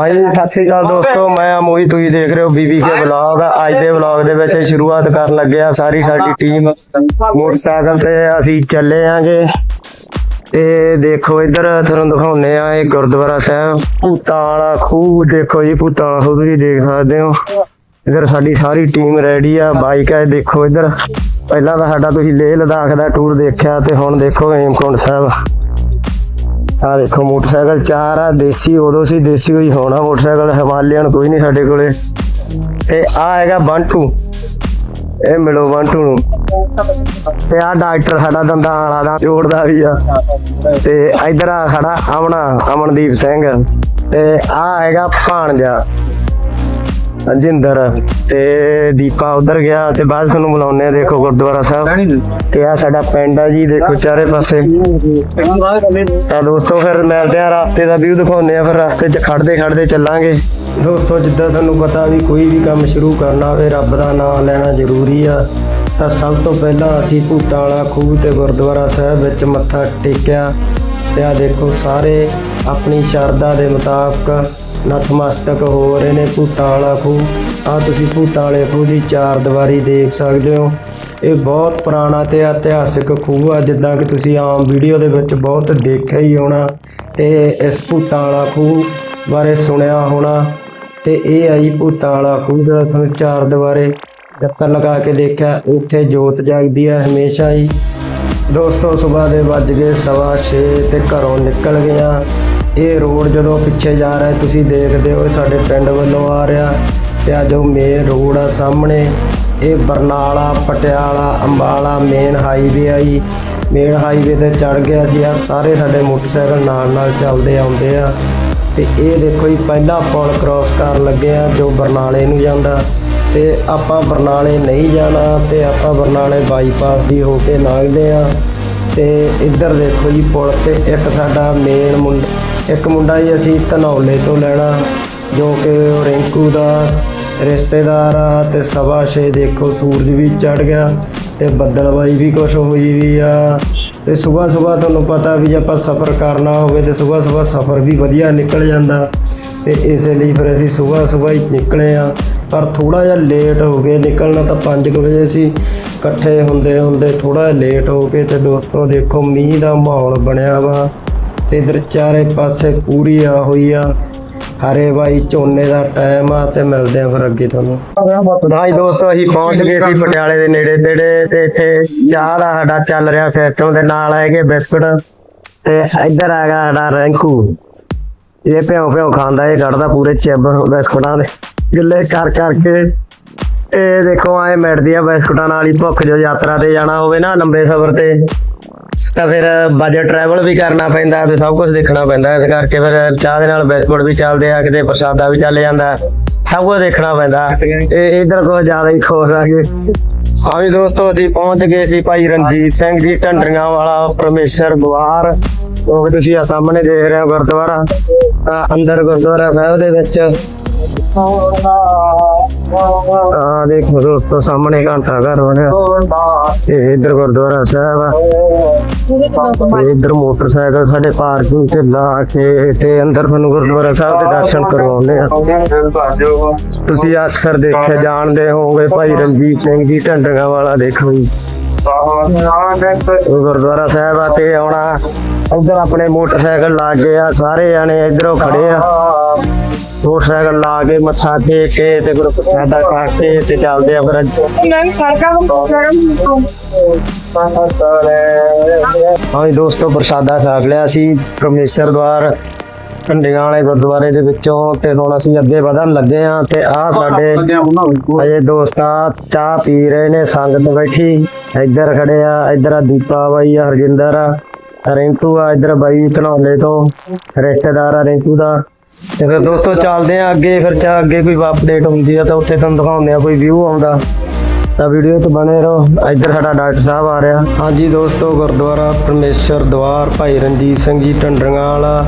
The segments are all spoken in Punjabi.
ਹਾਂਜੀ ਸਤਿ ਸ੍ਰੀ ਅਕਾਲ ਦੋਸਤੋ ਮੈਂ ਆ ਮੋਹਿਤ ਤੁਸੀਂ ਦੇਖ ਰਹੇ ਹੋ ਬੀਬੀਕੇ ਵਲੌਗ ਅੱਜ ਦੇ ਵਲੌਗ ਦੇ ਵਿੱਚ ਸ਼ੁਰੂਆਤ ਕਰਨ ਲੱਗੇ ਆ ਸਾਰੀ ਸਾਡੀ ਟੀਮ ਮੋਟਰਸਾਈਕਲ ਤੇ ਅਸੀਂ ਚੱਲੇ ਆਂਗੇ ਤੇ ਦੇਖੋ ਇੱਧਰ ਤੁਹਾਨੂੰ ਦਿਖਾਉਨੇ ਆ ਇਹ ਗੁਰਦੁਆਰਾ ਸਾਹਿਬ। ਭੂਤਾਂ ਵਾਲਾ ਖੂਹ ਦੇਖੋ ਜੀ ਭੂਤਾਂ ਵਾਲਾ ਖੂਹ ਤੁਸੀਂ ਦੇਖ ਸਕਦੇ ਹੋ। ਇੱਧਰ ਸਾਡੀ ਸਾਰੀ ਟੀਮ ਰੈਡੀ ਆ ਬਾਈਕ ਹੈ ਦੇਖੋ ਇੱਧਰ। ਪਹਿਲਾਂ ਤਾਂ ਸਾਡਾ ਤੁਸੀਂ ਲੇਹ ਲਦਾਖ ਦਾ ਟੂਰ ਦੇਖਿਆ ਤੇ ਹੁਣ ਦੇਖੋ ਹੇਮਕੁੰਟ ਸਾਹਿਬ। ਆ ਦੇਖੋ, ਮੋਟਰਸਾਈਕਲ ਚਾਰ ਆ, ਦੇਸੀ ਉਦੋਂ ਸੀ, ਦੇਸੀ ਕੋਈ ਹੋਣਾ ਮੋਟਰਸਾਈਕਲ ਹਿਮਾਲਿਅਨ ਕੋਈ ਨਹੀਂ ਸਾਡੇ ਕੋਲੇ। ਤੇ ਆ ਹੈਗਾ ਬੰਟੂ। ਇਹ ਮਿਲੋ ਬੰਟੂ ਨੂੰ। ਤੇ ਆ ਡਾਕਟਰ ਸਾਡਾ ਦੰਦਾਂ ਵਾਲਾ ਦਾ, ਜੋੜਦਾ ਵੀ ਆ। ਤੇ ਇਧਰ ਆ ਖੜਾ ਅਮਨਾ, ਅਮਨਦੀਪ ਸਿੰਘ। ਤੇ ਆ ਹੈਗਾ ਭਾਣਜਾ। ਜਿੰਦਰ ਤੇ ਦੀਪਾ ਉਧਰ ਗਿਆ ਤੇ ਬਾਅਦ ਤੁਹਾਨੂੰ ਬੁਲਾਉਨੇ ਆ ਦੇਖੋ ਗੁਰਦੁਆਰਾ ਸਾਹਿਬ। ਤੇ ਆ ਸਾਡਾ ਪਿੰਡ ਆ ਜੀ ਦੇਖੋ ਚਾਰੇ ਪਾਸੇ। ਤਾਂ ਦੋਸਤੋ ਫਿਰ ਮਿਲਦੇ ਆ ਰਸਤੇ ਦਾ ਵਿਊ ਦਿਖਾਉਂਦੇ ਆ ਫਿਰ ਰਸਤੇ 'ਚ ਖੜਦੇ ਖੜਦੇ ਚੱਲਾਂਗੇ। ਦੋਸਤੋ ਜਿੱਦਾਂ ਤੁਹਾਨੂੰ ਪਤਾ ਵੀ ਕੋਈ ਵੀ ਕੰਮ ਸ਼ੁਰੂ ਕਰਨਾ ਹੋਵੇ ਰੱਬ ਦਾ ਨਾਮ ਲੈਣਾ ਜ਼ਰੂਰੀ ਆ। ਤਾਂ ਸਭ ਤੋਂ ਪਹਿਲਾਂ ਅਸੀਂ ਭੂਤਾਂ ਵਾਲਾ ਖੂਹ ਤੇ ਗੁਰਦੁਆਰਾ ਸਾਹਿਬ ਵਿੱਚ ਮੱਥਾ ਟੇਕਿਆ। ਤੇ ਆ ਦੇਖੋ ਸਾਰੇ ਆਪਣੀ ਸ਼ਰਧਾ ਦੇ ਮੁਤਾਬਕ ਨਤਮਸਤਕ ਹੋ ਰਹੇ ਨੇ ਭੂਤਾਂ ਵਾਲਾ ਖੂਹ। ਆ ਤੁਸੀਂ ਭੂਤਾਂ ਵਾਲੇ ਖੂਹ ਦੀ ਚਾਰ ਦੀਵਾਰੀ ਦੇਖ ਸਕਦੇ ਹੋ। ਇਹ ਬਹੁਤ ਪੁਰਾਣਾ ਤੇ ਇਤਿਹਾਸਿਕ ਖੂਹ ਆ, ਜਿੱਦਾਂ ਕਿ ਤੁਸੀਂ ਆਮ ਵੀਡੀਓ ਦੇ ਵਿੱਚ ਬਹੁਤ ਦੇਖਿਆ ਹੀ ਹੋਣਾ ਤੇ ਇਸ ਭੂਤਾਂ ਵਾਲਾ ਖੂਹ ਬਾਰੇ ਸੁਣਿਆ ਹੋਣਾ ਤੇ ਇਹ ਆ ਜੀ ਭੂਤਾਂ ਵਾਲਾ ਖੂਹ ਜਿਹੜਾ ਤੁਹਾਨੂੰ ਚਾਰ ਦੀਵਾਰੇ ਚੱਕਰ ਲਗਾ ਕੇ ਦੇਖਿਆ ਉੱਥੇ ਜੋਤ ਜਗਦੀ ਹੈ ਹਮੇਸ਼ਾ ਹੀ। ਦੋਸਤੋ, ਸਵੇਰ ਦੇ ਵੱਜ ਗਏ ਸਵਾ ਛੇ ਤੇ ਘਰੋਂ ਨਿਕਲ ਗਿਆ ਇਹ ਰੋਡ ਜਦੋਂ ਪਿੱਛੇ ਜਾ ਰਿਹਾ, ਤੁਸੀਂ ਦੇਖਦੇ ਹੋ ਇਹ ਸਾਡੇ ਪਿੰਡ ਵੱਲੋਂ ਆ ਰਿਹਾ ਤੇ ਆ ਜੋ ਮੇਨ ਰੋਡ ਆ ਸਾਹਮਣੇ। ਇਹ ਬਰਨਾਲਾ, ਪਟਿਆਲਾ, ਅੰਬਾਲਾ ਮੇਨ ਹਾਈਵੇ ਆ ਜੀ। ਮੇਨ ਹਾਈਵੇ ਤੇ ਚੜ ਗਿਆ ਸੀ ਆ ਸਾਰੇ ਸਾਡੇ ਮੋਟਰਸਾਈਕਲ ਨਾਲ ਨਾਲ ਚੱਲਦੇ ਆਉਂਦੇ ਆ। ਤੇ ਇਹ ਦੇਖੋ ਜੀ, ਪਹਿਲਾ ਪੁਲ ਕ੍ਰਾਸ ਕਰਨ ਲੱਗੇ ਆ, ਜੋ ਬਰਨਾਲੇ ਨੂੰ ਜਾਂਦਾ। ਤੇ ਆਪਾਂ ਬਰਨਾਲੇ ਨਹੀਂ ਜਾਣਾ ਤੇ ਆਪਾਂ ਬਰਨਾਲੇ ਬਾਈਪਾਸ ਦੀ ਹੋ ਕੇ ਲੰਘਦੇ ਆ। ਤੇ ਇੱਧਰ ਦੇਖੋ ਜੀ, ਪੁਲ ਤੇ ਇੱਕ ਸਾਡਾ ਮੇਨ ਮੁੰਡਾ ਇੱਕ ਮੁੰਡਾ ਜੀ ਅਸੀਂ ਧਨੌਲੇ ਤੋਂ ਲੈਣਾ, ਜੋ ਕਿ ਰਿੰਕੂ ਦਾ ਰਿਸ਼ਤੇਦਾਰ ਆ ਤੇ ਸਵਾ ਛੇ ਦੇਖੋ ਸੂਰਜ ਵੀ ਚੜ ਗਿਆ ਤੇ ਬੱਦਲਬਾਈ ਵੀ ਕੁਛ ਹੋਈ ਵੀ ਆ। ਤੇ ਸਵੇਰ ਸਵੇਰ ਤੁਹਾਨੂੰ ਪਤਾ ਵੀ ਜੇ ਆਪਾਂ ਸਫ਼ਰ ਕਰਨਾ ਹੋਵੇ ਤੇ ਸਵੇਰ ਸਵੇਰ ਸਫ਼ਰ ਵੀ ਵਧੀਆ ਨਿਕਲ ਜਾਂਦਾ। ਤੇ ਇਸੇ ਲਈ ਫਿਰ ਅਸੀਂ ਸਵੇਰ ਸਵੇਰ ਹੀ ਨਿਕਲੇ ਆ। ਪਰ ਥੋੜਾ ਜਿਹਾ ਲੇਟ ਹੋ ਗਏ ਨਿਕਲਣਾ ਤਾਂ 5 ਵਜੇ ਸੀ। ਇਕੱਠੇ ਹੁੰਦੇ ਹੁੰਦੇ ਥੋੜਾ ਜਿਹਾ ਲੇਟ ਹੋ ਗਏ ਤੇ ਦੋਸਤੋ ਦੇਖੋ ਮੀਂਹ ਦਾ ਮਾਹੌਲ ਬਣਿਆ ਵਾ। ਤੇ ਇਧਰ ਚਾਰੇ ਪਾਸੇ ਪੂਰੀ ਆ ਹੋਈ ਆ ਹਰੇ ਬਾਈ ਝੋਨੇ ਦਾ ਟਾਈਮ ਆ ਤੇ ਮਿਲਦੇ ਆ ਫਿਰ ਅੱਗੇ ਤੁਹਾਨੂੰ। ਹਾਂਜੀ ਦੋਸਤੋ, ਅਸੀਂ ਪਹੁੰਚ ਗਏ ਸੀ ਪਟਿਆਲੇ ਦੇ ਨੇੜੇ ਤੇੜੇ ਤੇ ਇੱਥੇ ਚਾਹ ਦਾ ਸਾਡਾ ਚੱਲ ਰਿਹਾ ਸਿਸਟਮ ਦੇ ਨਾਲ ਹੈਗੇ ਬਿਸਕੁਟ ਤੇ ਇੱਧਰ ਆ ਗਿਆ ਸਾਡਾ ਰੈਂਕੂ। ਇਹ ਭਿਉ ਭਿਉ ਖਾਂਦਾ, ਇਹ ਕੱਢਦਾ ਪੂਰੇ ਚਿੱਬ ਬਿਸਕੁਟਾਂ ਦੇ। ਗਿੱਲੇ ਕਰ ਕਰਕੇ ਇਹ ਦੇਖੋ ਆਏ ਮਿਟਦੀ ਆ ਬਿਸਕੁਟਾਂ ਨਾਲ ਹੀ ਭੁੱਖ ਜੋ ਯਾਤਰਾ ਤੇ ਜਾਣਾ ਹੋਵੇ ਨਾ ਲੰਬੇ ਸਫ਼ਰ ਤੇ। ਤਾਂ ਫਿਰ ਬਜਟ ਟਰੈਵਲ ਵੀ ਕਰਨਾ ਪੈਂਦਾ ਤੇ ਸਭ ਕੁਝ ਦੇਖਣਾ ਪੈਂਦਾ। ਇਸ ਕਰਕੇ ਫਿਰ ਚਾਹ ਦੇ ਨਾਲ ਬਿਸਕੁਟ ਵੀ ਚੱਲਦੇ ਆ ਕਿਤੇ ਪ੍ਰਸ਼ਾਦਾ ਵੀ ਚੱਲ ਜਾਂਦਾ। ਸਭ ਕੁਝ ਦੇਖਣਾ ਪੈਂਦਾ। ਇਹ ਇਧਰ ਕੋ ਜ਼ਿਆਦਾ ਹੀ ਖੋਸ ਆ ਗਏ। ਹਾਂ ਵੀ ਦੋਸਤੋ ਅਸੀਂ ਪਹੁੰਚ ਗਏ ਸੀ ਭਾਈ ਰਣਜੀਤ ਸਿੰਘ ਜੀ ਢੰਡਰੀਆਂ ਵਾਲਾ ਪਰਮੇਸ਼ਰ ਗੁਆਰ। ਉਹ ਤੁਸੀਂ ਆ ਸਾਹਮਣੇ ਦੇਖ ਰਹੇ ਹੋ ਗੁਰਦੁਆਰਾ ਅੰਦਰ ਗੁਰਦੁਆਰਾ ਸਾਹਿਬ ਦੇ ਵਿੱਚ। ਆ ਦੇਖੋ ਦੋਸਤੋ, ਸਾਹਮਣੇ ਘੰਟਾ ਘਰ ਬਣਿਆ। ਇਹ ਇਧਰ ਗੁਰਦੁਆਰਾ ਸਾਹਿਬ ਆ। ਤੇ ਇਧਰ ਮੋਟਰਸਾਈਕਲ ਸਾਡੇ ਪਾਰਕਿੰਗ ਤੇ ਲਾ ਕੇ ਤੇ ਅੰਦਰ ਤੁਹਾਨੂੰ ਗੁਰਦੁਆਰਾ ਸਾਹਿਬ ਦੇ ਦਰਸ਼ਨ ਕਰਵਾਉਂਦੇ ਆ। ਤੁਸੀਂ ਅਕਸਰ ਦੇਖਿਆ, ਜਾਣਦੇ ਹੋਵੋਗੇ ਭਾਈ ਰਣਜੀਤ ਸਿੰਘ ਜੀ, ਢੰਡਗਾ ਵਾਲਾ, ਦੇਖੋ ਜੀ। ਗੁਰਦੁਆਰਾ ਸਾਹਿਬ ਆ ਤੇ ਆਉਣਾ। ਇੱਧਰ ਆਪਣੇ ਮੋਟਰਸਾਈਕਲ ਲਾ ਕੇ ਆ, ਸਾਰੇ ਜਾਣੇ ਇਧਰੋਂ ਖੜੇ ਆ। ਮੋਟਰਸਾਈਕਲ ਲਾ ਕੇ ਮੱਥਾ ਟੇਕ ਕੇ ਤੇ ਗੁਰੂ ਪ੍ਰਸਾਦਾ ਖਾ ਕੇ ਤੇ ਚੱਲਦੇ ਆ ਫਿਰ ਹਾਂਜੀ ਦੋਸਤੋ ਪ੍ਰਸਾਦਾ ਛਕ ਲਿਆ ਸੀ ਪਰਮੇਸ਼ਰ ਦਵਾਰ ਕੰਡੀਆਂ ਵਾਲੇ ਗੁਰਦੁਆਰੇ ਦੇ ਵਿੱਚੋਂ ਤੇ ਹੁਣ ਅਸੀਂ ਅੱਗੇ ਵਧਣ ਲੱਗੇ ਆ ਤੇ ਆ ਸਾਡੇ ਅਜੇ ਦੋਸਤਾਂ ਚਾਹ ਪੀ ਰਹੇ ਨੇ ਸੰਗਤ ਬੈਠੀ ਇੱਧਰ ਖੜੇ ਆ ਇੱਧਰ ਆ ਦੀਪਾ ਬਾਈ ਆ ਹਰਜਿੰਦਰ ਆ ਰਿੰਕੂ ਆ ਇੱਧਰ ਬਾਈ ਧਨੌਲੇ ਤੋਂ ਰਿਸ਼ਤੇਦਾਰ ਆ ਰਿੰਕੂ ਦਾ। ਤੇ ਫਿਰ ਦੋਸਤੋ ਚੱਲਦੇ ਆ ਅੱਗੇ, ਫਿਰ ਚਾ ਅੱਗੇ ਕੋਈ ਅਪਡੇਟ ਹੁੰਦੀ ਆ ਤਾਂ ਉੱਥੇ ਤੁਹਾਨੂੰ ਦਿਖਾਉਂਦੇ ਆ, ਕੋਈ ਵਿਊ ਆਉਂਦਾ। ਤਾਂ ਵੀਡੀਓ ਤੇ ਬਣੇ ਰਹੋ। ਇੱਧਰ ਸਾਡਾ ਡਾਕਟਰ ਸਾਹਿਬ ਆ ਰਿਹਾ। ਹਾਂਜੀ ਦੋਸਤੋ, ਗੁਰਦੁਆਰਾ ਪਰਮੇਸ਼ਰ ਦਵਾਰ, ਭਾਈ ਰਣਜੀਤ ਸਿੰਘ ਜੀ, ਢੰਡਰੀਆਂ ਵਾਲਾ।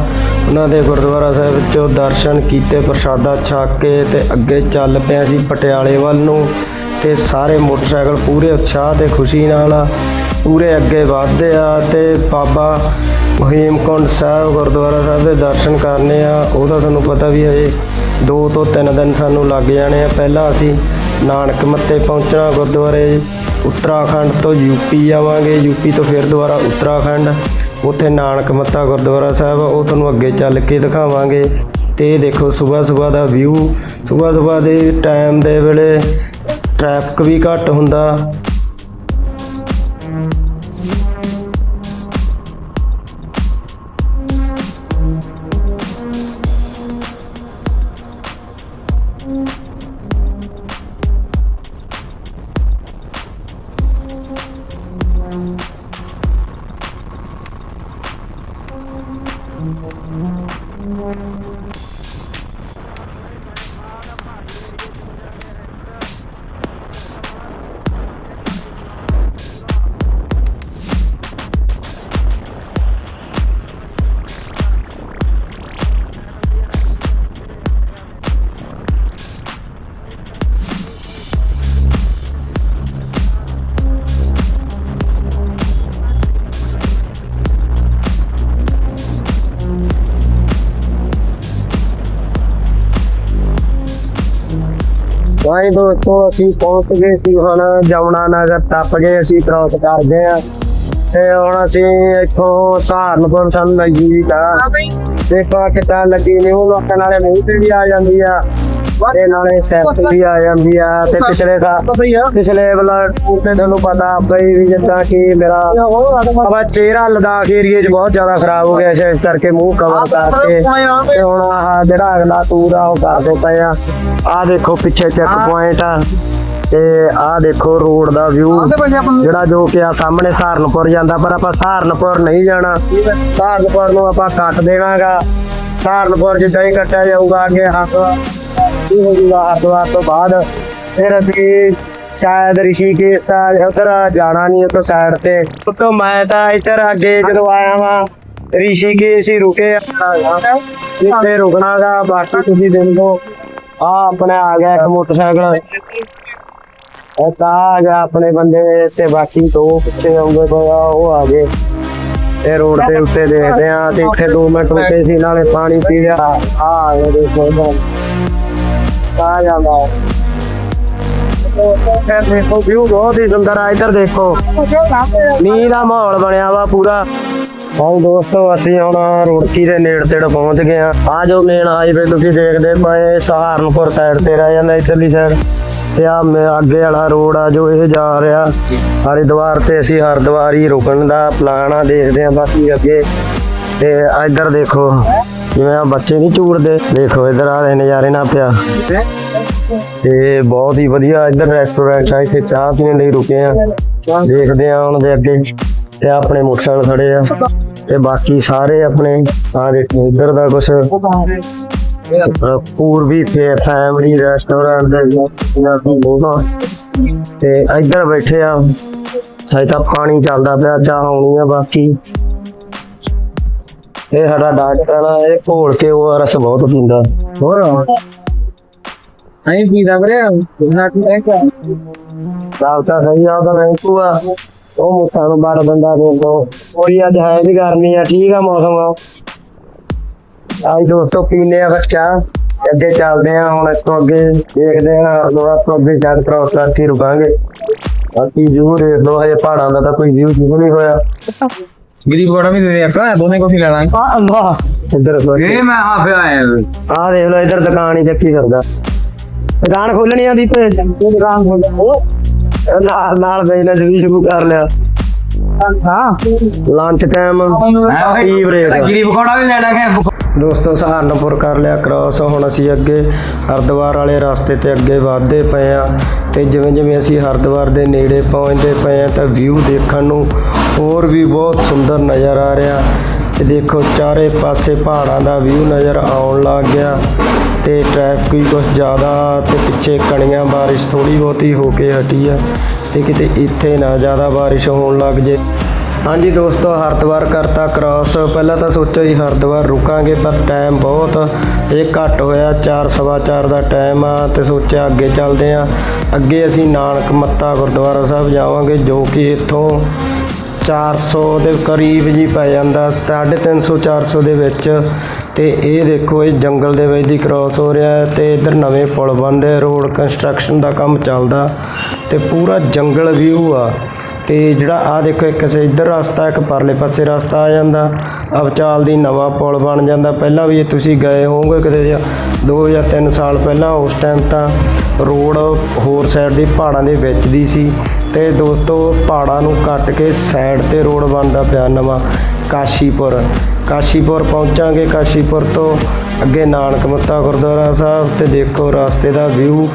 ਉਹਨਾਂ ਦੇ ਗੁਰਦੁਆਰਾ ਸਾਹਿਬ ਵਿੱਚੋਂ ਦਰਸ਼ਨ ਕੀਤੇ, ਪ੍ਰਸ਼ਾਦਾ ਛਕ ਕੇ ਤੇ ਅੱਗੇ ਚੱਲ ਪਿਆ ਸੀ ਪਟਿਆਲੇ ਵੱਲ ਨੂੰ। ਤੇ ਸਾਰੇ ਮੋਟਰਸਾਈਕਲ ਪੂਰੇ ਉਤਸ਼ਾਹ ਤੇ ਖੁਸ਼ੀ ਨਾਲ ਪੂਰੇ ਅੱਗੇ ਵਧਦੇ ਆ ਤੇ ਬਾਬਾ ਹੇਮਕੁੰਡ ਸਾਹਿਬ ਗੁਰਦੁਆਰਾ ਸਾਹਿਬ ਦੇ ਦਰਸ਼ਨ ਕਰਨੇ ਆ। ਉਹਦਾ ਤੁਹਾਨੂੰ ਪਤਾ ਵੀ ਹਜੇ 2 ਤੋਂ 3 ਦਿਨ ਸਾਨੂੰ ਲੱਗ ਜਾਣੇ ਆ। ਪਹਿਲਾਂ ਅਸੀਂ ਨਾਨਕ ਮੱਤੇ ਪਹੁੰਚਣਾ ਗੁਰਦੁਆਰੇ ਉੱਤਰਾਖੰਡ ਤੋਂ ਯੂਪੀ ਆਵਾਂਗੇ। ਯੂਪੀ ਤੋਂ ਫਿਰ ਦੁਬਾਰਾ ਉੱਤਰਾਖੰਡ ਉੱਥੇ ਨਾਨਕ ਮੱਤਾ ਗੁਰਦੁਆਰਾ ਸਾਹਿਬ ਆ, ਉਹ ਤੁਹਾਨੂੰ ਅੱਗੇ ਚੱਲ ਕੇ ਦਿਖਾਵਾਂਗੇ। ਤੇ ਦੇਖੋ ਸਵੇਰ ਸਵੇਰ ਦਾ ਵਿਊ ਸਵੇਰ ਸਵੇਰ ਦੇ ਟਾਈਮ ਦੇ ਵੇਲੇ ਟ੍ਰੈਫਿਕ ਵੀ ਘੱਟ ਹੁੰਦਾ। ਵਾਹੀ ਦੋਸਤੋ ਅਸੀਂ ਪਹੁੰਚ ਗਏ ਸੀ ਹੁਣ ਜਮਨਾ ਨਗਰ ਟੱਪ ਗਏ ਅਸੀਂ ਕ੍ਰਾਸ ਕਰ ਗਏ ਆ ਤੇ ਹੁਣ ਅਸੀਂ ਇੱਥੋਂ ਸਹਾਰਨਪੁਰ ਸਾਨੂੰ ਲੱਗੀ ਤਾਂ ਦੇਖੋ ਕਿਤਾ ਲੱਗੀ ਉਹ ਲੋਕਾਂ ਨਾਲੇ ਨਹੀਂ ਤੇ ਵੀ ਆ ਜਾਂਦੀ ਆ। ਤੇ ਨਾਲੇ ਸੈਫਟ ਵੀ ਆ ਜਾਂਦੀ ਆ ਤੇ ਪਿਛਲੇ ਦਾ ਪਿਛਲੇ ਵਾਲਾ ਤੁਹਾਨੂੰ ਪਤਾ ਆਪੇ ਵੀ ਜਿੱਦਾਂ ਕਿ ਮੇਰਾ ਆਪਣਾ ਚਿਹਰਾ ਲਦਾਖ ਏਰੀਏ 'ਚ ਬਹੁਤ ਜ਼ਿਆਦਾ ਖਰਾਬ ਹੋ ਗਿਆ ਇਸ ਕਰਕੇ ਮੂੰਹ ਕਵਰ ਕਰਕੇ। ਤੇ ਹੁਣ ਆਹ ਜਿਹੜਾ ਅਗਲਾ ਟੂਰ ਆ ਉਹ ਕਰਦੇ ਪਏ ਆ। ਆਹ ਦੇਖੋ ਪਿੱਛੇ ਚੈੱਕ ਪੁਆਇੰਟ ਆ। ਤੇ ਆਹ ਦੇਖੋ ਰੋਡ ਦਾ ਵਿਊ ਜਿਹੜਾ ਜੋ ਕਿ ਆ ਸਾਹਮਣੇ ਸਹਾਰਨਪੁਰ ਜਾਂਦਾ ਪਰ ਆਪਾਂ ਸਹਾਰਨਪੁਰ ਨਹੀਂ ਜਾਣਾ। ਸਹਾਰਨਪੁਰ ਨੂੰ ਆਪਾਂ ਕੱਟ ਦੇਣਾਗਾ ਸਹਾਰਨਪੁਰ ਜਿੱਦਾਂ ਹੀ ਕੱਟਿਆ ਜਾਊਗਾ ਅੱਗੇ ਹਰਿਦੁਆਰ ਇਹ ਹੋ ਜਾਊਗਾ ਹਰਿਦੁਆਰ ਤੋਂ ਬਾਅਦ ਫਿਰ ਅਸੀਂ ਸ਼ਾਇਦ ਰਿਸ਼ੀਕੇਸ਼ ਤਾਂ ਉਧਰ ਜਾਣਾ ਨਹੀਂ ਉਹ ਸਾਈਡ ਤੇ। ਉੱਤੋਂ ਮੈਂ ਤਾਂ ਇੱਧਰ ਅੱਗੇ ਜਦੋਂ ਆਇਆ ਵਾਂ, ਰਿਸ਼ੀਕੇਸ਼ ਹੀ ਰੁਕੇ ਇੱਥੇ ਰੁਕਣਾਗਾ ਬਾਕੀ ਤੁਸੀਂ ਦੇਖੋ। ਆ ਆਪਣੇ ਆ ਗਿਆ ਇੱਕ ਮੋਟਰਸਾਈਕਲ। ਇਹ ਤਾਂ ਆ ਗਿਆ ਆਪਣੇ ਬੰਦੇ ਤੇ ਬਾਕੀ ਦੋ ਪਿੱਛੇ ਆਉਂਦੇ ਪਏ ਆ, ਉਹ ਆ ਗਏ। ਇਹ ਰੋਡ ਦੇ ਉੱਤੇ ਦੇਖਦੇ ਆ, ਤੇ ਇੱਥੇ 2 ਮਿੰਟ ਰੁਕੇ ਸੀ, ਨਾਲੇ ਪਾਣੀ ਪੀ ਲਿਆ। ਆ ਆ ਗਿਆ ਦੇਖੋ। ਇੱਧਰ। ਆ ਜਾਂਦਾ ਇਹ ਦੇਖੋ ਵਿਊ ਬਹੁਤ ਹੀ ਸੁੰਦਰ ਆ ਇੱਧਰ ਦੇਖੋ ਮੀਂਹ ਦਾ ਮਾਹੌਲ ਬਣਿਆ ਵਾ ਪੂਰਾ। ਹਾਂ ਦੋਸਤੋ ਅਸੀਂ ਹੁਣ ਰੁੜਕੀ ਦੇ ਨੇੜੇ ਤੇੜੇ ਪਹੁੰਚ ਗਏ ਆ ਆ ਜੋ ਮੇਨ ਹਾਈਵੇ ਤੁਸੀਂ ਦੇਖਦੇ ਪਏ ਸਹਾਰਨਪੁਰ ਸਾਈਡ ਤੇ ਰਹਿ ਜਾਂਦਾ ਇਧਰਲੀ ਸਾਈਡ ਤੇ ਆ ਅੱਗੇ ਵਾਲਾ ਰੋਡ ਆ ਜੋ ਇਹ ਜਾ ਰਿਹਾ। ਹਰਿਦੁਆਰ ਤੇ ਅਸੀਂ ਹਰਿਦੁਆਰ ਹੀ ਰੁਕਣ ਦਾ ਪਲਾਨ ਆ ਦੇਖਦੇ ਆ ਬਾਕੀ ਅੱਗੇ। ਤੇ ਇੱਧਰ ਦੇਖੋ। ਜਿਵੇਂ ਆ ਬੱਚੇ ਨਹੀਂ ਝੂੜਦੇ ਦੇਖੋ ਇੱਧਰ ਆ ਦੇ ਨਜ਼ਾਰੇ ਨਾ ਪਿਆ। ਤੇ ਬਹੁਤ ਹੀ ਵਧੀਆ ਇੱਧਰ ਰੈਸਟੋਰੈਂਟ ਆ, ਇੱਥੇ ਚਾਹ ਪੀਣ ਲਈ ਰੁਕੇ ਆ। ਦੇਖਦੇ ਆ ਹੁਣ ਦੇ ਅੱਗੇ ਤੇ ਆਪਣੇ ਮੋਟਰਸਾਈਕਲ ਖੜੇ ਆ। ਤੇ ਬਾਕੀ ਸਾਰੇ ਆਪਣੇ ਆ ਦੇਖੋ ਇੱਧਰ ਦਾ ਕੁਛ। ਅਹ ਪੂਰਬੀ ਫੇ ਫੈਮਿਲੀ ਰੈਸਟੋਰੈਂਟ ਦੇ ਪੰਜਾਬੀ ਬੋਲਾ ਤੇ ਇੱਧਰ ਬੈਠੇ ਆ। ਹਜੇ ਤਾਂ ਪਾਣੀ ਚੱਲਦਾ ਪਿਆ, ਚਾਹ ਆਉਣੀ ਆ ਬਾਕੀ। ਇਹ ਸਾਡਾ ਡਾਕਟਰ ਆ ਇਹ ਘੋਲ ਕੇ ਉਹ ਰਸ ਬਹੁਤ ਪੀਂਦਾ। ਹੋਰ ਨਹੀਂ ਪੀਦਾ ਵੀਰੇ ਨਾ ਕੀ ਹੈ ਰਾਵਤਾ ਸਹੀ ਆ ਉਹਦਾ ਨਹੀਂ ਪੂਆ ਉਹ ਮੁੱਠਾ ਨੂੰ ਬਾੜ ਬੰਦਾ ਦੇਖੋ ਕੋਈ ਅੱਜ ਹੈ ਵੀ ਗਰਮੀ ਆ ਠੀਕ ਆ ਮੌਸਮ ਆ। ਆਈ ਦੋਸਤੋ ਪੀਨੇ ਆ ਬੱਚਾ। ਅੱਗੇ ਚੱਲਦੇ ਆ ਹੁਣ ਇਸ ਤੋਂ ਅੱਗੇ ਦੇਖਦੇ ਆ ਲੋੜਾ ਤੋਂ ਅੱਗੇ ਜਦ ਕ੍ਰੋਸ ਕਰਕੇ ਰੁਕਾਂਗੇ। ਬਾਕੀ ਜੂ ਦੇਖ ਲਓ ਹਜੇ ਪਹਾੜਾਂ ਦਾ ਤਾਂ ਕੋਈ ਵਿਊ ਨਹੀਂ ਹੋਇਆ। ਗਰੀਬ ਕੋੜਾ ਵੀ ਦੇ ਦੇ ਆਪਾਂ ਦੋਨੇ ਕੋਫੀ ਲੈ ਲਾਂਗੇ ਆ ਅੱਲਾ ਇੱਧਰ ਸੋਚ। ਇਹ ਮੈਂ ਹਾਫ ਆਇਆ ਆ ਦੇਖ ਲਓ ਇੱਧਰ ਦੁਕਾਨ ਹੀ ਚੱਕੀ ਫਿਰਦਾ। ਦੁਕਾਨ ਖੋਲਣੀ ਆਂਦੀ ਤੇ। ਦੁਕਾਨ ਖੋਲ ਨਾਲ ਨਾਲ ਬਿਜ਼ਨਸ ਵੀ ਸ਼ੁਰੂ ਕਰ ਲਿਆ। ਹਾਂ। ਲੰਚ ਟਾਈਮ ਟੀ ਬ੍ਰੇਕ ਗਰੀਬ ਕੋੜਾ ਵੀ ਲੈ ਲਾਂਗੇ ਦੋਸਤੋ, ਸਹਾਰਨਪੁਰ ਕਰ ਲਿਆ ਕ੍ਰਾਸ ਹੁਣ ਅਸੀਂ ਅੱਗੇ ਹਰਿਦੁਆਰ ਵਾਲੇ ਰਸਤੇ ਤੇ ਅੱਗੇ ਵਧਦੇ ਪਏ ਆ ਤੇ ਜਿਵੇਂ ਜਿਵੇਂ ਅਸੀਂ ਹਰਿਦੁਆਰ ਦੇ ਨੇੜੇ ਪਹੁੰਚਦੇ ਪਏ ਆ ਤਾਂ ਵਿਊ ਦੇਖਣ ਨੂੰ ਹੋਰ ਵੀ ਬਹੁਤ ਸੁੰਦਰ ਨਜ਼ਰ ਆ ਰਿਹਾ। ਤੇ ਦੇਖੋ, ਚਾਰੇ ਪਾਸੇ ਪਹਾੜਾਂ ਦਾ ਵਿਊ ਨਜ਼ਰ ਆਉਣ ਲੱਗ ਗਿਆ ਤੇ ਟ੍ਰੈਫਿਕ ਵੀ ਕੁਝ ਜ਼ਿਆਦਾ ਤੇ ਪਿੱਛੇ ਕਣੀਆਂ ਬਾਰਿਸ਼ ਥੋੜੀ ਬਹੁਤੀ ਹੋ ਕੇ ਹਟੀ ਆ ਤੇ ਕਿਤੇ ਇੱਥੇ ਨਾ ਜ਼ਿਆਦਾ ਬਾਰਿਸ਼ ਹੋਣ ਲੱਗ ਜੇ। ਹਾਂਜੀ ਦੋਸਤੋ, ਹਰਿਦੁਆਰ ਕਰਤਾ ਕ੍ਰਾਸ ਪਹਿਲਾਂ ਤਾਂ ਸੋਚਿਆ ਜੀ, ਹਰਿਦੁਆਰ ਰੁਕਾਂਗੇ, ਪਰ ਟਾਈਮ ਬਹੁਤ ਇਹ ਘੱਟ ਹੋਇਆ 4:15 ਦਾ ਟਾਈਮ ਆ ਤੇ ਸੋਚਿਆ ਅੱਗੇ ਚੱਲਦੇ ਆ ਅੱਗੇ ਅਸੀਂ ਨਾਨਕ ਮੱਤਾ ਗੁਰਦੁਆਰਾ ਸਾਹਿਬ ਜਾਵਾਂਗੇ, ਜੋ ਕਿ ਇੱਥੋਂ 400 ਦੇ ਕਰੀਬ ਜੀ ਪੈ ਜਾਂਦਾ 350 400 ਦੇ ਵਿੱਚ। ਤੇ ਇਹ ਦੇਖੋ, ਇਹ ਜੰਗਲ ਦੇ ਵਿੱਚ ਦੀ ਕ੍ਰਾਸ ਹੋ ਰਿਹਾ ਹੈ ਤੇ ਇਧਰ ਨਵੇਂ ਪੁਲ ਬਣਦੇ ਰੋਡ ਕੰਸਟਰਕਸ਼ਨ ਦਾ ਕੰਮ ਚੱਲਦਾ। ਤੇ ਪੂਰਾ ਜੰਗਲ ਵਿਊ ਆ। ਤੇ ਜਿਹੜਾ ਆ ਦੇਖੋ, ਇੱਕ ਸੇ ਇੱਧਰ ਰਸਤਾ, ਇੱਕ ਪਰਲੇ ਪਾਸੇ ਰਸਤਾ ਆ ਜਾਂਦਾ। ਅਬਚਾਲ ਦੀ ਨਵਾਂ ਪੁਲ ਬਣ ਜਾਂਦਾ। ਪਹਿਲਾਂ ਵੀ ਤੁਸੀਂ ਗਏ ਹੋਵੋਗੇ ਕਿਤੇ ਜਾਂ 2 ਜਾਂ 3 ਸਾਲ ਪਹਿਲਾਂ, ਉਸ ਟਾਈਮ ਤਾਂ ਰੋਡ ਹੋਰ ਸਾਈਡ ਦੇ ਪਹਾੜਾਂ ਦੇ ਵਿੱਚ ਦੀ ਸੀ। ਤੇ ਦੋਸਤੋ ਪਹਾੜਾਂ ਨੂੰ ਕੱਟ ਕੇ ਸਾਈਡ ਤੇ ਰੋਡ ਬਣਦਾ ਪਿਆ ਨਵਾਂ ਕਾਸ਼ੀਪੁਰ। ਕਾਸ਼ੀਪੁਰ ਪਹੁੰਚਾਂਗੇ ਕਾਸ਼ੀਪੁਰ ਤੋਂ ਅੱਗੇ ਨਾਨਕ ਮੱਤਾ ਗੁਰਦੁਆਰਾ ਸਾਹਿਬ ਤੇ ਦੇਖੋ ਰਸਤੇ ਦਾ ਵਿਊ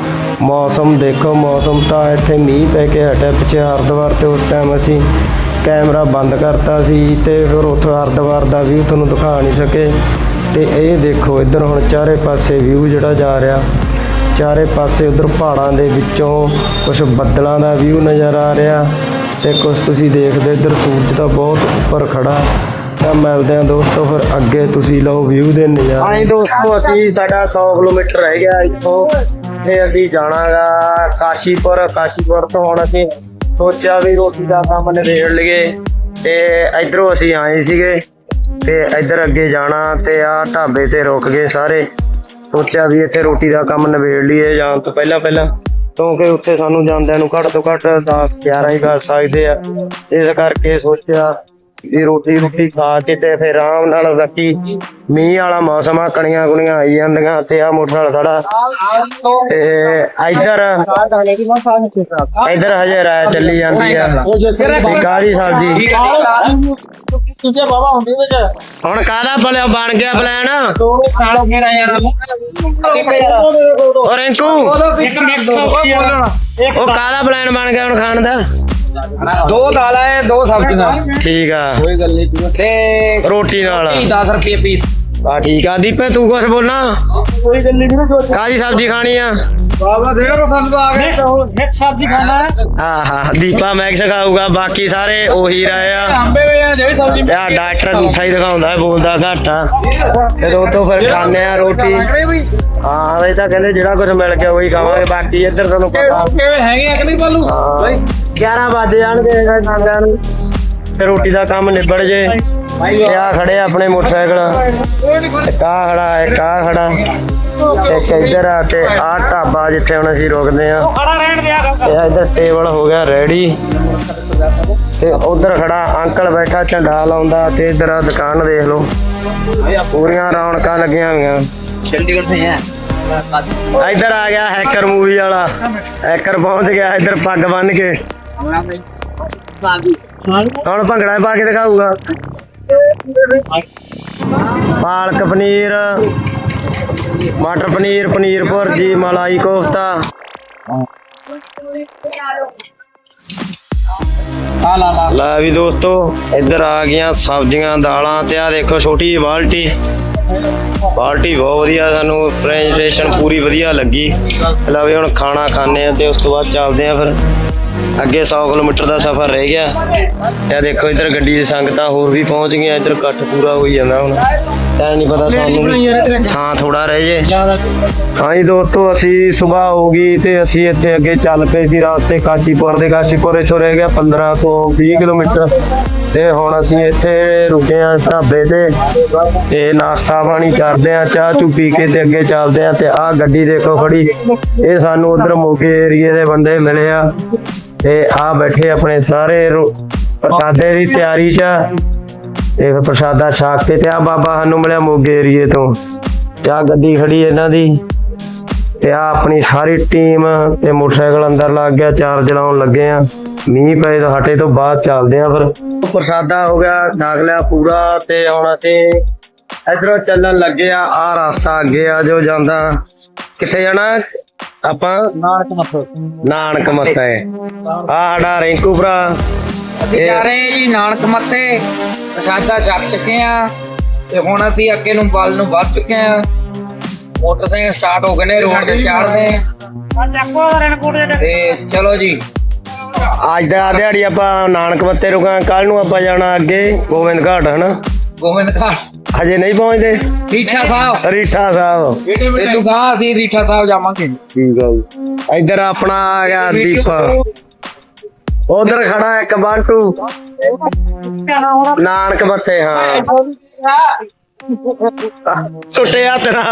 ਮੌਸਮ ਦੇਖੋ, ਮੌਸਮ ਤਾਂ ਇੱਥੇ ਮੀਂਹ ਪੈ ਕੇ ਹਟਿਆ ਪਿੱਛੇ ਹਰਿਦੁਆਰ ਤੇ ਉਸ ਟਾਈਮ ਅਸੀਂ ਕੈਮਰਾ ਬੰਦ ਕਰਤਾ ਸੀ ਤੇ ਫਿਰ ਉੱਥੋਂ ਹਰਿਦੁਆਰ ਦਾ ਵਿਊ ਤੁਹਾਨੂੰ ਦਿਖਾ ਨਹੀਂ ਸਕੇ ਤੇ ਇਹ ਦੇਖੋ ਇੱਧਰ ਹੁਣ ਚਾਰੇ ਪਾਸੇ ਵਿਊ ਜਿਹੜਾ ਜਾ ਰਿਹਾ। ਚਾਰੇ ਪਾਸੇ ਉਧਰ ਪਹਾੜਾਂ ਦੇ ਵਿੱਚੋਂ ਕੁਝ ਬੱਦਲਾਂ ਦਾ ਵਿਊ ਨਜ਼ਰ ਆ ਰਿਹਾ ਤੇ ਕੁਝ ਤੁਸੀਂ ਦੇਖਦੇ ਇੱਧਰ ਸੂਰਜ ਤਾਂ ਬਹੁਤ ਉੱਪਰ ਖੜਾ। ਤਾਂ ਮਿਲਦੇ ਆ ਦੋਸਤੋ, ਫਿਰ ਅੱਗੇ ਤੁਸੀਂ ਲਓ ਵਿਊ ਦੇ ਨਜ਼ਾਰੇ। ਹਾਂ ਦੋਸਤੋ, ਅਸੀਂ ਸਾਡਾ 100 ਕਿਲੋਮੀਟਰ ਰਹਿ ਗਿਆ ਇੱਥੋਂ। ਤੇ ਅਸੀਂ ਜਾਣਾਗਾ ਕਾਸ਼ੀਪੁਰ। ਕਾਸ਼ੀਪੁਰ ਤੋਂ ਹੁਣ ਅਸੀਂ ਸੋਚਿਆ ਵੀ ਰੋਟੀ ਦਾ ਕੰਮ ਨਿਬੇੜ ਲਈਏ। ਤੇ ਇਧਰੋਂ ਅਸੀਂ ਆਏ ਸੀਗੇ ਤੇ ਇਧਰ ਅੱਗੇ ਜਾਣਾ ਤੇ ਆ ਢਾਬੇ ਤੇ ਰੁਕ ਗਏ ਸਾਰੇ। ਸੋਚਿਆ ਵੀ ਇੱਥੇ ਰੋਟੀ ਦਾ ਕੰਮ ਨਿਬੇੜ ਲਈਏ ਜਾਣ ਤੋਂ ਪਹਿਲਾਂ ਪਹਿਲਾਂ, ਕਿਉਂਕਿ ਉੱਥੇ ਸਾਨੂੰ ਜਾਂਦਿਆਂ ਨੂੰ ਘੱਟ ਤੋਂ ਘੱਟ 10 11 ਹੀ ਕਰ ਸਕਦੇ ਆ। ਇਸ ਕਰਕੇ ਸੋਚਿਆ ਵੀ ਰੋਟੀ ਰੋਟੀ ਖਾ ਕੇ ਤੇ ਫਿਰ ਆਰਾਮ ਨਾਲ ਰੱਖੀ ਮੀਂਹ ਵਾਲਾ ਮੌਸਮ ਆ, ਕਣੀਆਂ ਕੁਣੀਆਂ ਆਈ ਜਾਂਦੀਆਂ ਤੇ ਆ ਮੋਟਰਸਾਈਕਲ ਖੜਾ। ਤੇ ਇੱਧਰ ਇੱਧਰ ਹਜੇ ਰਾਇ ਚੱਲੀ ਜਾਂਦੀ ਆ। ਤੇ ਕਾਹਦੀ ਸਬਜ਼ੀ? ਤੁਝੇ ਬਾਬਾ ਹੁੰਦੀ ਤੇ ਹੁਣ ਕਾਹਦਾ ਭਲਿਆ ਬਣ ਗਿਆ ਪਲਾਨ? ਦੋ ਰਿੰਕੂ? ਉਹ ਕਾਹਦਾ ਪਲਾਨ ਬਣ ਗਿਆ ਹੁਣ ਖਾਣ ਦਾ? ਦੋ ਦਾਲਾਂ ਹੈ ਦੋ ਸਬਜ਼ੀਆਂ ਠੀਕ ਆ। ਕੋਈ ਗੱਲ ਨਹੀਂ ਤੇ ਰੋਟੀ ਨਾਲ। 10 ਰੁਪਏ ਪੀਸ। ਆ ਠੀਕ ਆ ਦੀਪੇ ਤੂੰ ਕੁਛ ਬੋਲਣਾ? ਕੋਈ ਗੱਲ ਨਹੀਂ ਕਾਹਦੀ ਸਬਜ਼ੀ ਖਾਣੀ ਆ? ਬਾਬਾ ਦੇਗਾ ਪਸੰਦ ਆ ਗਿਆ। ਇੱਕ ਸਬਜ਼ੀ ਖਾਣਾ ਹੈ ਆਹਾ ਦੀਪਾ ਮੈਕਸ ਖਾਊਗਾ ਬਾਕੀ ਸਾਰੇ ਉਹੀ ਰਹੇ ਆ। ਅੰਬੇ ਵੇ ਆ ਜਿਹੜੀ ਸਬਜ਼ੀ ਯਾ ਡਾਕਟਰ ਝੂਠਾ ਹੀ ਦਿਖਾਉਂਦਾ ਹੈ, ਬੋਲਦਾ ਘੱਟ ਆ। ਤੇ ਉਹ ਤੋਂ ਫਿਰ ਖਾਣੇ ਆ ਰੋਟੀ। ਹਾਂ ਇਹ ਤਾਂ ਕਹਿੰਦੇ ਜਿਹੜਾ ਕੁਝ ਮਿਲ ਗਿਆ ਉਹੀ ਖਾਵਾਂਗੇ ਬਾਕੀ ਇੱਧਰ ਤੁਹਾਨੂੰ ਪਤਾ। ਕਿਵੇਂ ਹੈਗੇ ਆ ਕਿ ਨਹੀਂ ਬੱਲੂ? ਹਾਂ। 11 ਵਜੇ ਜਾਣਗੇ ਨੂੰ ਤੇ ਰੋਟੀ ਦਾ ਕੰਮ ਨਿਬੜ ਜੇ। ਤੇ ਆ। ਖੜੇ ਆਪਣੇ ਮੋਟਰਸਾਈਕਲ। ਇੱਕ ਆ ਖੜਾ ਇੱਕ ਆ ਖੜਾ। ਇੱਕ ਇੱਧਰ ਆ ਤੇ ਆ ਢਾਬਾ ਜਿੱਥੇ ਹੁਣ ਅਸੀਂ ਰੁਕਦੇ ਆ। ਖੜਾ ਰਹਿਣ ਦਿਆ ਤੇ ਇੱਧਰ ਟੇਬਲ ਹੋ ਗਿਆ ਰੈਡੀ। ਤੇ ਉਧਰ ਖੜਾ ਅੰਕਲ ਬੈਠਾ ਝੰਡਾ ਲਾਉਂਦਾ ਤੇ ਇੱਧਰ ਆ ਦੁਕਾਨ ਦੇਖ ਲਓ। ਪੂਰੀਆਂ ਰੌਣਕਾਂ ਲੱਗੀਆਂ ਹੋਈਆਂ। ਚੰਡੀਗੜ੍ਹ ਸੇ ਹੈ ਇੱਧਰ ਆ ਗਿਆ ਹੈਕਰ ਮੂਵੀ ਵਾਲਾ। ਹੈਕਰ ਪਹੁੰਚ ਗਿਆ ਇੱਧਰ ਪੱਗ ਬੰਨ ਕੇ। ਹੁਣ ਭੰਗੜਾ ਪਾ ਕੇ ਦਿਖਾਊਗਾ। ਪਾਲਕ ਪਨੀਰ, ਮਟਰ ਪਨੀਰ ਪਨੀਰ ਭੁਰਜੀ, ਮਲਾਈ ਕੋਫਤਾ। ਲਾ ਵੀ ਦੋਸਤੋ, ਇੱਧਰ ਆ ਗਈਆਂ ਸਬਜ਼ੀਆਂ, ਦਾਲਾਂ ਤੇ ਆ ਦੇਖੋ ਛੋਟੀ ਜਿਹੀ ਬਾਲਟੀ। ਬਾਲਟੀ ਬਹੁਤ ਵਧੀਆ, ਸਾਨੂੰ ਪ੍ਰੈਜੈਂਟੇਸ਼ਨ ਪੂਰੀ ਵਧੀਆ ਲੱਗੀ। ਲੈ ਵੀ ਹੁਣ ਖਾਣਾ ਖਾਣੇ ਆ ਤੇ ਉਸ ਤੋਂ ਬਾਅਦ ਚੱਲਦੇ ਆ ਫਿਰ। ਅੱਗੇ 100 ਕਿਲੋਮੀਟਰ ਦਾ ਸਫ਼ਰ ਰਹਿ ਗਿਆ। ਇਹ ਦੇਖੋ ਇੱਧਰ ਗੱਡੀ ਦੀ ਸੰਗਤਾਂ ਹੋਰ ਵੀ ਪਹੁੰਚ ਗਈਆਂ ਇੱਧਰ ਇਕੱਠ ਪੂਰਾ ਹੋਈ ਜਾਂਦਾ ਹੁਣ। ਐ ਨਹੀਂ ਪਤਾ ਸਾਨੂੰ ਥਾਂ ਥੋੜਾ ਰਹਿ ਜੇ। ਜ਼ਿਆਦਾ। ਹਾਂਜੀ ਦੋਸਤੋ ਅਸੀਂ ਸਵੇਰ ਹੋ ਗਈ ਤੇ ਅਸੀਂ ਇੱਥੇ ਅੱਗੇ ਚੱਲ ਪਏ ਸੀ ਰਾਸਤੇ ਕਾਸ਼ੀਪੁਰ ਦੇ। ਕਾਸ਼ੀਪੁਰ ਇੱਥੋਂ ਰਹਿ ਗਿਆ 15 ਤੋਂ 20 ਕਿਲੋਮੀਟਰ। ਤੇ ਹੁਣ ਅਸੀਂ ਇੱਥੇ ਰੁਕੇ ਆ ਢਾਬੇ ਤੇ। ਤੇ ਨਾਸ਼ਤਾ ਪਾਣੀ ਕਰਦੇ ਆ ਚਾਹ ਚੂ ਪੀ ਕੇ ਤੇ ਅੱਗੇ ਚੱਲਦੇ ਆ ਤੇ ਆਹ ਗੱਡੀ ਦੇਖੋ ਖੜੀ। ਇਹ ਸਾਨੂੰ ਉਧਰ ਮੋਗੇ ਏਰੀਏ ਦੇ ਬੰਦੇ ਮਿਲੇ ਆ। ਤੇ ਆ ਬੈਠੇ ਆਪਣੇ ਸਾਰੇ ਪ੍ਰਸ਼ਾਦੇ ਦੀ ਤਿਆਰੀ 'ਚ। ਆ। ਤੇ ਪ੍ਰਸ਼ਾਦਾ ਛਾਕ ਕੇ ਤੇ ਆ ਬਾਬਾ ਸਾਨੂੰ ਮਿਲਿਆ ਮੋਗੇ ਏਰੀਏ ਤੋਂ। ਤੇ ਆ ਗੱਡੀ ਖੜੀ ਇਹਨਾਂ ਦੀ। ਤੇ ਆ ਆਪਣੀ ਸਾਰੀ ਟੀਮ ਤੇ ਮੋਟਰਸਾਈਕਲ ਅੰਦਰ ਲੱਗ ਗਿਆ ਚਾਰਜ ਲਾਉਣ ਲੱਗੇ ਆ। ਮੀਂਹ ਪਏ ਤਾਂ ਹਟੇ ਤੋਂ ਬਾਅਦ ਚੱਲਦੇ ਆ ਫਿਰ। ਪ੍ਰਸ਼ਾਦਾ ਹੋ ਗਿਆ ਦਾਗ ਲਿਆ ਪੂਰਾ ਤੇ ਹੁਣ ਅਸੀਂ ਇਧਰੋਂ ਚੱਲਣ ਲੱਗੇ ਆ ਆ ਰਸਤਾ ਅੱਗੇ ਆ ਜੋ ਜਾਂਦਾ। ਕਿੱਥੇ ਜਾਣਾ? ਆਪਾਂ ਨਾਨਕ ਮੱਥੋ ਨਾਨਕ ਮੱਤਾ ਹੈ ਆ ਸਾਡਾ ਰਿੰਕੂ ਭਰਾ। ਅਸੀਂ ਜਾ ਰਹੇ ਹਾਂ ਜੀ ਨਾਨਕ ਮੱਥੇ। ਪ੍ਰਸ਼ਾਦਾ ਛਕ ਚੁੱਕੇ ਆ ਤੇ ਹੁਣ ਅਸੀਂ ਅੱਗੇ ਨੂੰ ਬਲ ਨੂੰ ਵੱਧ ਚੁੱਕੇ ਆ ਮੋਟਰਸਾਈਕਲ ਸਟਾਰਟ ਹੋ ਗਏ ਨੇ ਰੋਡ ਤੇ ਚੜਦੇ ਤੇ ਚਲੋ ਜੀ। ਅੱਜ ਦਾ ਦਿਹਾੜੀ ਆਪਾਂ ਨਾਨਕ ਮੱਤੇ ਰੁਕਾਂ ਕੱਲ ਨੂੰ ਆਪਾਂ ਜਾਣਾ ਅੱਗੇ ਗੋਬਿੰਦ ਘਾਟ ਹਨਾ? ਗੋਬਿੰਦ ਘਾਟ। ਹਜੇ ਨਹੀਂ ਪਹੁੰਚਦੇ। ਰੀਠਾ ਸਾਹਿਬ। ਰੀਠਾ ਸਾਹਿਬ। ਤੇ ਤੂੰ ਕਹਾ ਅਸੀਂ ਰੀਠਾ ਸਾਹਿਬ ਜਾਵਾਂਗੇ। ਠੀਕ ਆ ਜੀ। ਇੱਧਰ ਆਪਣਾ ਆ ਗਿਆ ਦੀਪ। ਉਧਰ ਖੜਾ ਇੱਕ ਬਾਂਟੂ ਨਾਨਕ ਮੱਥੇ ਹਾਂ। ਸੁੱਟਿਆ ਤੇਰਾ।